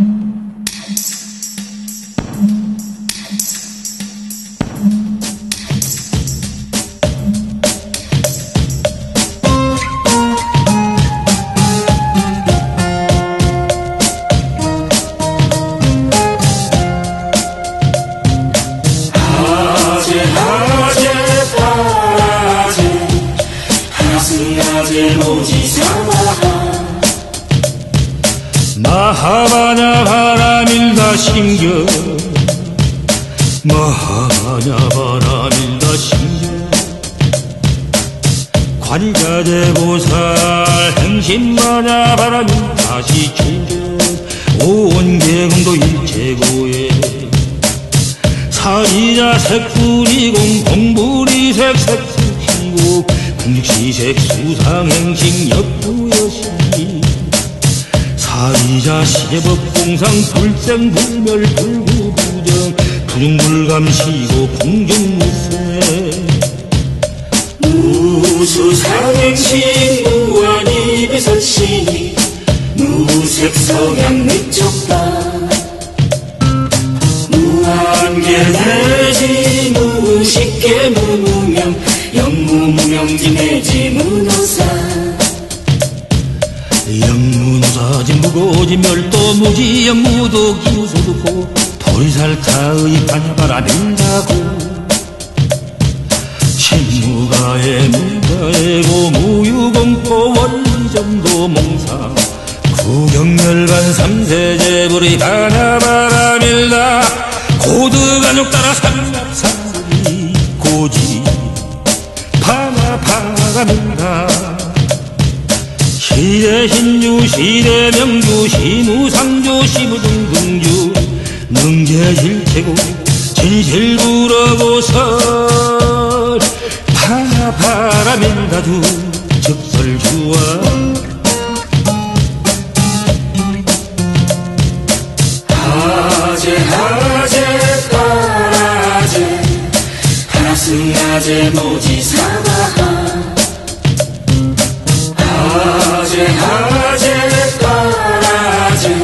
아 하바냐 바라밀다 신겨. 마하바냐 바라밀다 신겨. 관자대보살 행신마냐 바라밀 다시 충겨. 온개금도 일체고에. 사리자 색불이공 공불이색 색수시고. 공직시색 수상행식 역부여시 사리자 시제법공상 불생불멸 불구부정. 부중불감시고 공중무세 우수상행시 무한이 비설시 무색성향 미촉다. 무한계대지 무식계 무무명 영무무명지 내지 무노사 영문사지 무고지 멸도 무지 영무도 기우소득고 도리살타의 반바라 민다고. 신무가의 무가의고 무유공포 원리정도 몽사 구경열반 삼세제불이 가나바 시대 신유 시대 명주 시무상주 시무등등주. 능계실체고 진실부러고설. 파파라면다두 적설주와. 아재 아재 파라제. 하승아재 모지사 어제 떠나지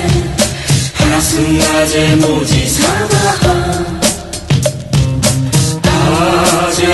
한순간에 모지 사나워 어제